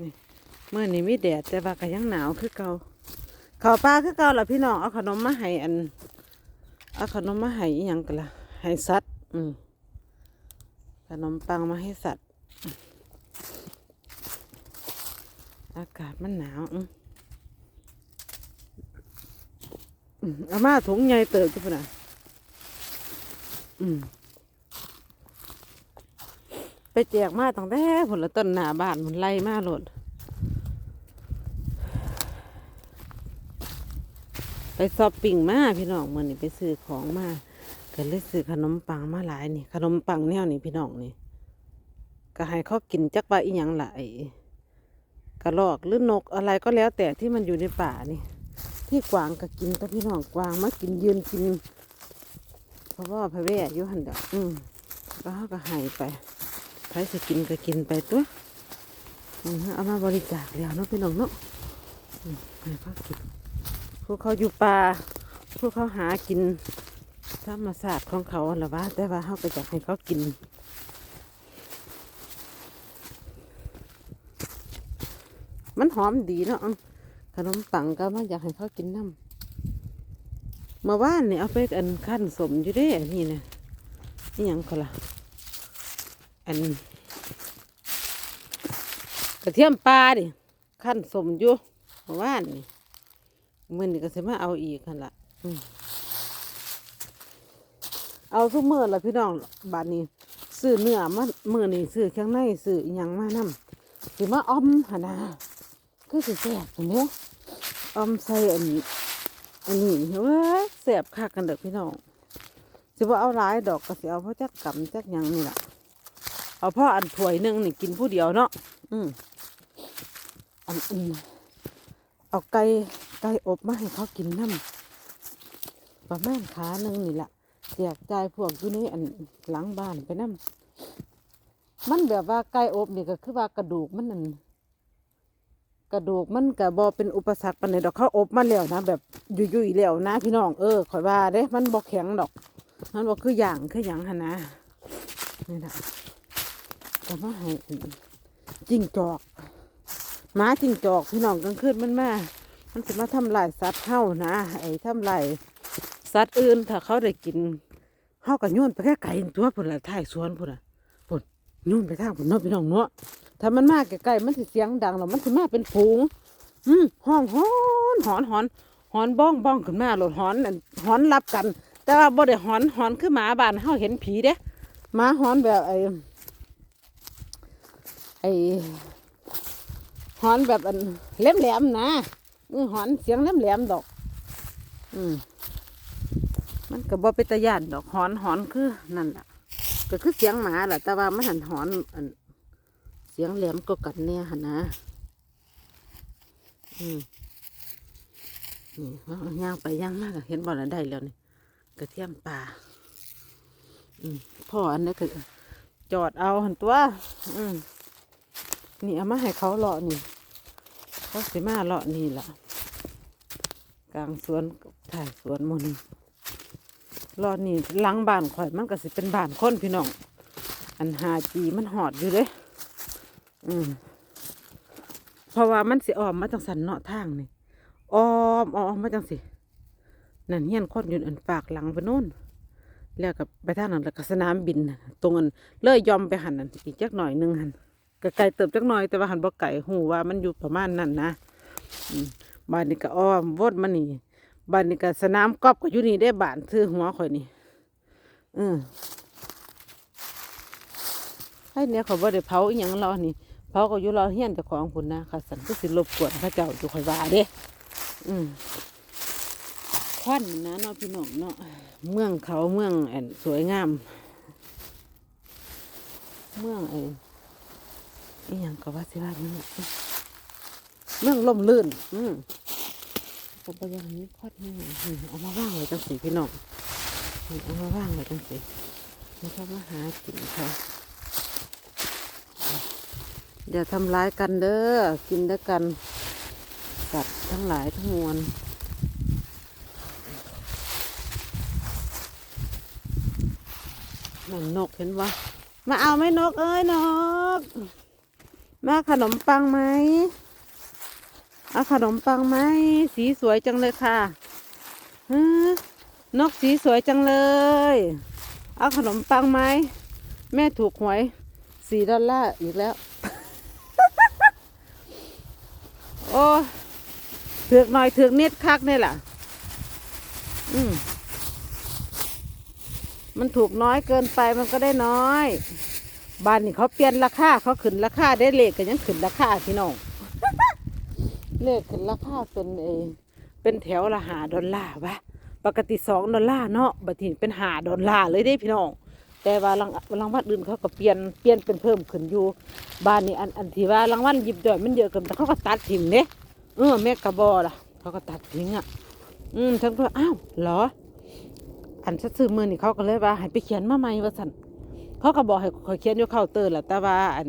นี่เมื่อนี้มีแดดแต่ว่าก็ยังหนาวคือเก่าข้าปลาคือเกาล่ะพี่น้องเอาขนมมาให้อันเอาขนมมาให้อีหยังกันล่ะให้สัตว์อืมขนมปังมาให้สัตว์ อากาศมันหนาวอืมอืมเอามาถุงใหญ่เติบจุ๊บนะอืม ไปแจกมาตั้งแต่ผลละต้นหนาบ้านมันไล่มาโลดไปซอปปิ้งมาพี่น้องเมันนี่ไปซื้อของมาก็เลยซื้อขนมปังมาหลายนี่ ขนมปังแนวนี่พี่น้องนี่ก็ให้เขากินจักว่าอีหยังหละไอ้กระรอกหรือนกอะไรก็แล้วแต่ที่มันอยู่ในป่านี่ ที่กวางก็กินแต่พี่น้องกวางมากินยืนกินเพราะว่าพระแว่อยู่หันเดอกอืมก็เขาก็ให้ไป รจะกินก็กินไปตัวเอามาบริจาคแล้วเนาะพี่น้องเนาะให้เขากินพวกเขาอยู่ป่าพวกเขาหากินธรรมศาสตร์ของเขาหรือวะแต่ว่าเขาก็อยากให้เขากินมันหอมดีเนาะขนมปังก็มาอยากให้เขากินน้ำเมื่อวานเนี่ยเอาไปอันขั้นสมอยู่ด้นี่นะนี่ยังเขาละ อันกระเทียมปลาดิขั้นสมอยู่เมื่อวานนี่มื่อนี่ก็สิมาเอาอีกคันละเอาทุกมื่อละพี่น้องบาดนี้ซื้อเนื้อมาเมื่อนี่ซื้อเครื่องในซื้ออิหยังมานำสิมาออมหนนะคือสิแซ่บเห็นไหมออมใส่อันนี้อันนี้เว้ยแซ่บคักกันเด้อพี่น้องสิว่าเอาหลายดอกก็สิเอาเพราะจักกำจักยังนี่ล่ะ เอาพ่ออันถ้วยหนึ่งนี่กินผู้เดียวเนาะอืมอันอื่นเอาไก่ไก่อบมาให้เขากินน้ำประมาณขาหนึ่งนี่แหละแจกจ่ายพวกอยู่ในอันหลังบ้านไปน้ำมันแบบว่าไก่อบนี่ก็คือว่ากระดูกมันนั่นกระดูกมันกับบอเป็นอุปสรรคปานใดดอกเขาอบมาแล้วนะแบบยุ่ยๆแล้วนะพี่น้องเออข่อยว่าเด้ มันบอแข็งดอก มันบอคืออย่างคืออย่างหนนะนี่แหละ ก็มาให้จิ้งจอกหมาจิ้งจอกพี่น้องกลางคืนมันมามันจะมาทำลายสัตว์เฮานะไอ้ทำลายสัตว์อื่นถ้าเขาได้กินเฮาก็โยนไปแค่ไก่ตัวพุ่นละท้ายสวนพุ่นละพุ่นโยนไปทางพุ่นเนาะพี่น้องเนาะถ้ามันมาใกล้ๆมันสิเสียงดังแล้วมันสิมาเป็นฝูงอืมห้องหอนหอนหอนหอนบ้องบ้องขึ้นมาหลดหอนหอนรับกัน แต่ว่าบ่ได้หอนหอนคือหมาบ้านเฮาเห็นผีเด้หมาหอนแบบไอ้ อ้หอนแบบอันแหลมๆนะอือหอนเสียงแหลมๆดอก อืมมันก็บ,บ่เป็นตาย่านดอกหอนหอนคือนั่นแหละก็คือเสียงหมาแหละแต่ว่ามันหันหอนอัน เสียงแหลมก็กันเนี่ยหันนะอืมนี่เอาย่างไปย่างมากเห็นบ่ละได้แล้วนี่กระเทียมป่าอืมพ่ออันนี้ก็จอดเอาหันตัว อืม นี่เอามาให้เขาเลาะนี่ เขาสิมาเลาะนี่ล่ะ กลางสวนถ่ายสวนมดนเลาะนี่หลังบ้านข่อยมันก็สิเป็นบ้านคนพี่น้อง อันหาจีมันหอดอยู่เด้อืมเพราะว่ามันสิออมมาจังสันเนาะทางนี่ออมออมมาจังสินั่นเฮียนคนอยู่อันปากหลังไปโน่นแล้วกับไปทางนั้นแล้วก็สนามบินนะตรงอันเลยยอมไปหันนั่นอีกจักหน่อยหนึงหัน ก็ไก่เติบจักหน่อยแต่ว่าหันบ่ไก่หูว่ามันอยู่ประมาณนั้นนะบ้านนี้ก็อ้อมวดมานี่บ้านนี้ก็สนามกอล์ฟก็อยู่นี่ได้บ้านซื้อหัวข่อยนี่อืมให้เนี่ยเขาบ่ได้เผาอีหยังรอนี่เผาก็อยู่รอเฮียนเจ้าของพุ่นนะค่ะสันก็สิรบกวนพระเจ้าอยู่ข่อยว่าเด้ อืมควันนะเนาะพี่น้องเนาะเมืองเขาเมืองแอนสวยงาม เมืองไอ้ อีหยังก็ว่าสิว่าเมืองเมืองล่มลื่น อืมผมไปยังนี้พอดนี่เอามาว่างไว้จังสีพี่น้องเอามาว่างไว้จังสีแล้วเขามาหากินเขาอย่าทำร้ายกันเด้อ กินด้วยกันสัตว์ทั้งหลายทั้งมวลนั่นนกเห็นวะมาเอาไหมนกเอ้ยนก มาขนมปังไหมเอาขนมปังไหมสีสวยจังเลยค่ะนกสีสวยจังเลย เอาขนมปังไหมแม่ถูกหวยสี่ดอลลาร์อีกแล้ว โอ้ถือกหน่อยถือกเนิดคักนี่แหละอืมมันถูกน้อยเกินไปมันก็ได้น้อย บ้านนี่เขาเปลี่ยนราคาเขาขึ้นราคาได้เลขกันยังขึ้นราคาพี่น้องเลขขึ้นราคาเป็นเอเป็นแถวละหาดอลลาร์วะปกติสองดอลลาร์เนาะบัดนี้เป็นหาดอลลาร์เลยได้พี่น้องแต่ว่ารางรางวัลอื่นเขาก็เปลี่ยนเปลี่ยนเป็นเพิ่มขึ้นอยู่บ้านนี้อันอันที่ว่ารางวัลหยิบย่อยมันเยอะเกินแต่เขาก็ตัดทิ้งเด้เออแม่กระบอล่ะเขาก็ตัดทิ้งอะ อืมฉันก็อ้าวเหรอ อันซื้อมือนี่เขาก็เลยว่าให้ไปเขียนมาใหม่ว่าสัน เขาก็บอกให้ขอยเขียนอยู่เคาน์เตอร์แหละแต่ว่าอัน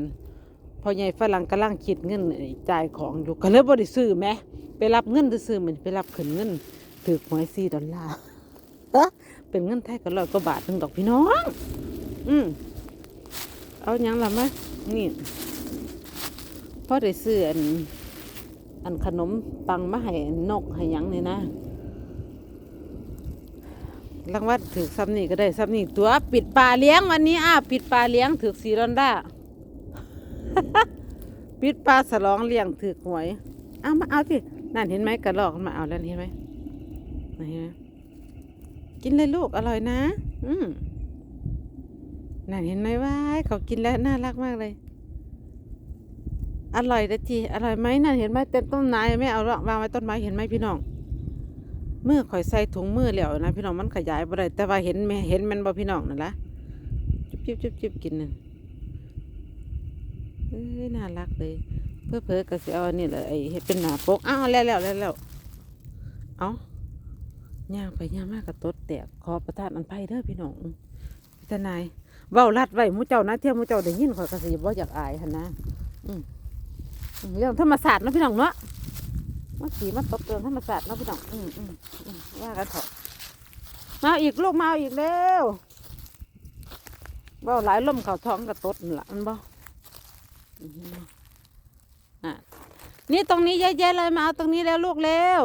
พอใหญ่ฝรั่งกำลังคิดเงินจ่ายของอยู่ก็เลยบ่ได้ซื้อแหมไปรับเงินซื้อๆเหมือนไปรับขึ้นเงินถือหวยสี่ดอลลาร์เป็นเงินไทยก็ร้อยกว่าบาทหนึ่งดอกพี่น้อง อืมเอาหยังละมนี่พ่อได้ซื้ออันอันขนมปังมาให้นกให้ยังนี่นะ รางวัลถือซ้ำนี่ก็ได้ซ้ำนี่ตัวปิดปลาเลี้ยงวันนี้อ้าปิดปลาเลี้ยงถือสีดอนด้าปิดปลาสลองเลี้ยงถือหวยเอามาเอาสินั่นเห็นไหมกระลอกมันมาเอาแล้วเห็นไหมเห็นไหมกินเลยลูกอร่อยนะ อืมนั่นเห็นไหมว่าเขากินแล้วน่ารักมากเลย อร่อยนะจีอร่อยไหมนั่นเห็นไหมเต็มต้นไม้ไม่เอาหรอกวางไว้ต้นไม้เห็นไหมพี่น้อง มื่อข่อยใส่ถุงมือแล้วนะพี่น้องมันขยายบ่ได้แต่ว่าเห็นเห็นมันบ่พี่น้องนั่นละจุบจุ๊บจุบจุ๊บกินนั่นเอ้ยน่ารักเลย เพื่อเพื่อก็สิเอาอันนี่แหละไอ้เฮ็ดเป็นหน้าปกอ้าวแล้วแล้วแล้วแล้วเอาย่างไปย่างมากกับตดแตกขอประทานอันไผ่เด้อพี่น้องพี่ทนายเว้าลัดไว้มูเจ้านะเที่ยวมูเจ้าได้ยินข่อยก็สิบ่อยากอายหันนะอืมเรื่องธรรมศาสตร์นะพี่น้องเนาะ มาขี่มาตบเรื่องธรรมศาสตร์เนาะพี่น้องอืมอืมอืมว่ากันเถอะมาอีกลูกมาอีกเร็วบ่หลายลมเข่าท้องกับตดนั่นละมันบ่นี่ตรงนี้เยอะแยะเลยมาเอาตรงนี้แล้วลูกเร็ว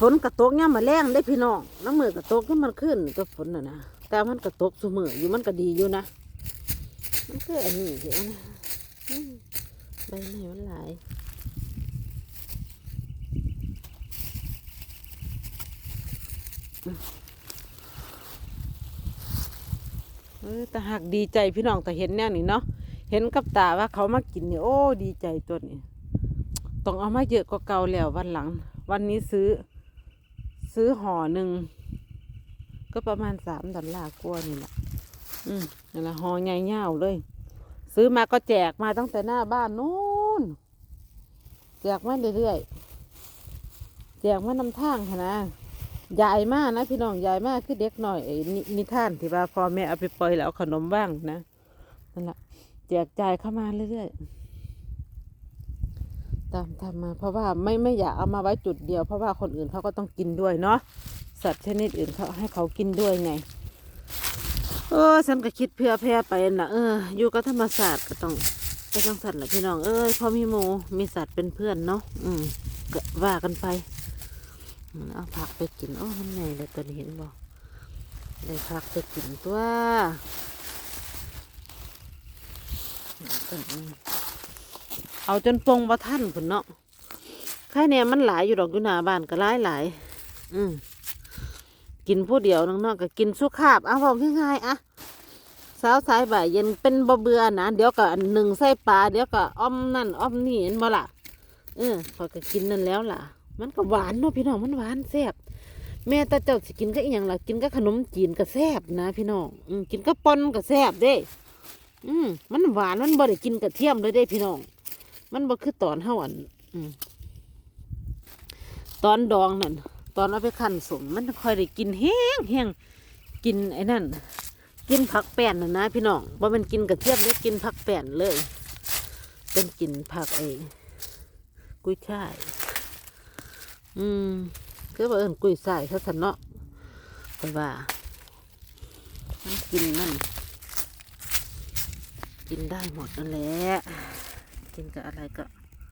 ฝนกระตกเนี่ยมาแรงได้พี่น้องน้ำมือกระตกเนี่ยามมันขึ้นก็ฝนน่ะนะแต่มันกระตกเสมออยู่มันก็ดีอยู่นะ มันคืออันนี้เดี๋ยวนะใบไม้มันหลายเออแต่หากดีใจพี่น้องแต่เห็นแนวนี้เนาะเห็นกับตาว่าเขามากินเนี่ยโอ้ดีใจตัวนี้ต้องเอามาเยอะกว่าเก่าแล้ววันหลัง วันนี้ซื้อ ซื้อห่อหนึ่งก็ประมาณสามดอลลาร์กว่านี่แหละ อืมนี่แหละห่อใหญ่เง่าเลย ซื้อมาก็แจกมาตั้งแต่หน้าบ้านนู้นแจกมาเรื่อยๆแจกมานำทางค่ะนะยายมากนะพี่น้องยายมากคือเด็กหน่อยนินิท่านที่ว่าพ่อแม่เอาไปปล่อยแล้วขนมบ้างนะนั่นแหละแจกจ่ายเข้ามาเรื่อยๆตามทำมา เพราะว่าไม่ไม่อยากเอามาไว้จุดเดียว เพราะว่าคนอื่นเขาก็ต้องกินด้วยเนาะสัตว์ชนิดอื่นเขาให้เขากินด้วยไง เออฉันก็คิดเพื่อแพร่ไปนะเออ อยู่กับธรรมศาสตร์ก็ต้องไปจังสัตว์แหละพี่น้องเอ้ยพอมีหมูมีสัตว์เป็นเพื่อนเนาะอืมก็ว่ากันไปเอาผักไปกินโอ้มันไงเลยตัวนี้เห็นบอกได้ผักไปกินตัวเอาจนปงบ่ท่านผุนเนาะแค่เนี่ยมันหลายอยู่ดอกอยู่หน้าบ้านก็หลายหลายอืม กินผู้เดียวน้องๆก็กินสุขาพเอาบอกง่ายๆอะเช้าสายบ่ายเย็นเป็นบ่เบื่อนะเดี๋ยวก็อันหนึ่งใส่ปลาเดี๋ยวก็อ้อมนั่นอ้อมนี่เห็นบ่ล่ะเออพอก็กินนั่นแล้วล่ะ มันก็หวานเนาะพี่น้องมันหวานแซ่บแม่ตาเจ้าสิกินก็อีหยังล่ะกินก็ขนมจีนก็แซ่บนะ พี่น้องอืมกินก็ปนก็แซ่บเด้ อืมมันหวานมันบ่ได้กินกระเทียมเลยเด้พี่น้อง มันบ่คือตอนเฮาอันอืมตอนดองนั่น ตอนเอาไปคันสมมันค่อยได้กินแห้งแห้งกินไอ้นั่น กินผักแป้นนะนะพี่น้องบ่แมันกินกระเทียมได้กินผักแป้นเลย เป็นกินผักไอ้กุ้ยช่าย อืมคือว่าเอินกุยใส่เขาสันเนาะแต่ว่ามันกินมันกินได้หมดนั่นแหละ กินกับอะไรก็